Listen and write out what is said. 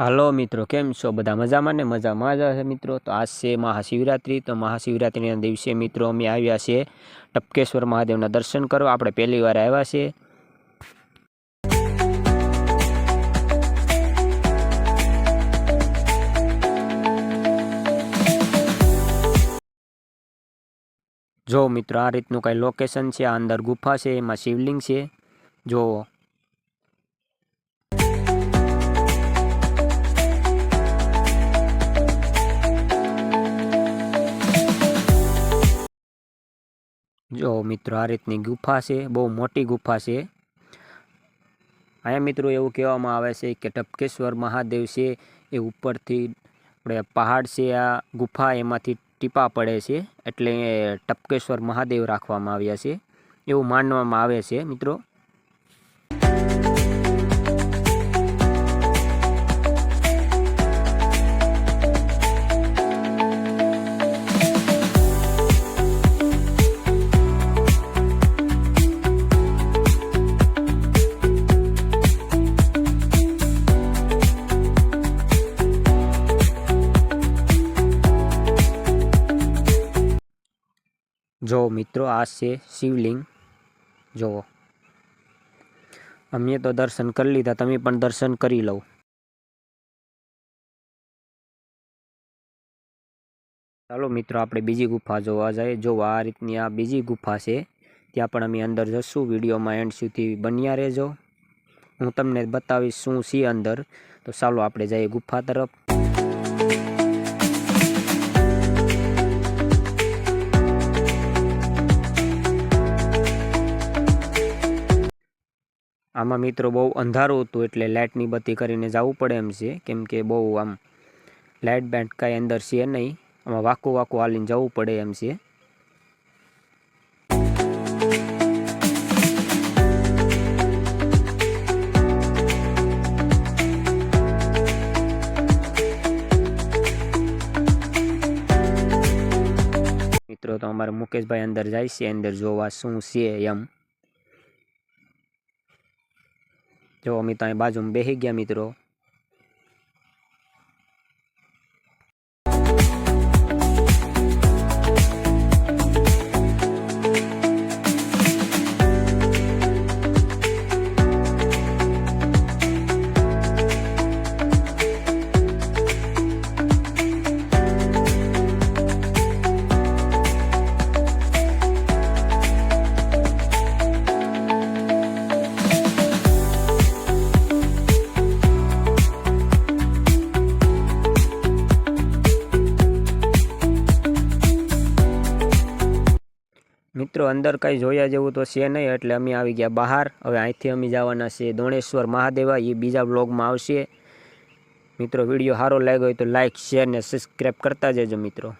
હાલો મિત્રો, કેમ છો? બધા મજામાં ને મજામાં જ હશે મિત્રો? તો આજ છે મહાશિવરાત્રિ. તો મહાશિવરાત્રિના દિવસે મિત્રો અમે આવ્યા છીએ ટપકેશ્વર મહાદેવના દર્શન કરવા. આપણે પહેલી વાર આવ્યા છીએ. જો મિત્રો, આ રીતનું કાંઈ લોકેશન છે, આ અંદર ગુફા છે, એમાં શિવલિંગ છે. જોવો જો મિત્રો, આ રીતની ગુફા છે, બહુ મોટી ગુફા છે. અહીંયા મિત્રો એવું કહેવામાં આવે છે કે ટપકેશ્વર મહાદેવ છે, એ ઉપરથી આપણે પહાડ છે, આ ગુફા એમાંથી ટીપા પડે છે, એટલે ટપકેશ્વર મહાદેવ રાખવામાં આવ્યા છે. એવું માનવામાં આવે છે મિત્રો. જો મિત્રો આ છે શિવલિંગ. જુઓ અમે તો દર્શન કરી લીધા, તમે પણ દર્શન કરી લો ચાલો મિત્રો, આપણે બીજી ગુફા જોવા જઈએ. જો આ રીતની આ બીજી ગુફા છે, ત્યાં પણ અમે અંદર જશું. વિડીયોમાં એન્ડ સુધી બન્યા રહેજો. હું તમને બતાવીશ શું છે અંદર. તો ચાલો આપણે જઈએ ગુફા તરફ. આમાં મિત્રો બહુ અંધારું હતું એટલે લાઇટની બત્તી કરીને જવું પડે એમ છે. કેમ કે બહુ આમ લાઇટ બેન્ટ કાંઈ અંદર છે નહીં. આમાં વાકું વાકું હાલીને જવું પડે એમ છે. મિત્રો, તો અમારે મુકેશભાઈ અંદર જાય છે, અંદર જોવા શું છે એમ. જો અમે ત્યાં બાજુમાં બેસી ગયા મિત્રો. મિત્રો, અંદર કંઈ જોયા જેવું તો છે નહીં, એટલે અમે આવી ગયા બહાર. હવે અહીંથી અમે જવાના છે દોણેશ્વર મહાદેવા. એ બીજા બ્લોગમાં આવશે. મિત્રો, વીડિયો સારો લાગ્યો હોય તો લાઇક શેર ને સબસ્ક્રાઈબ કરતા જજો મિત્રો.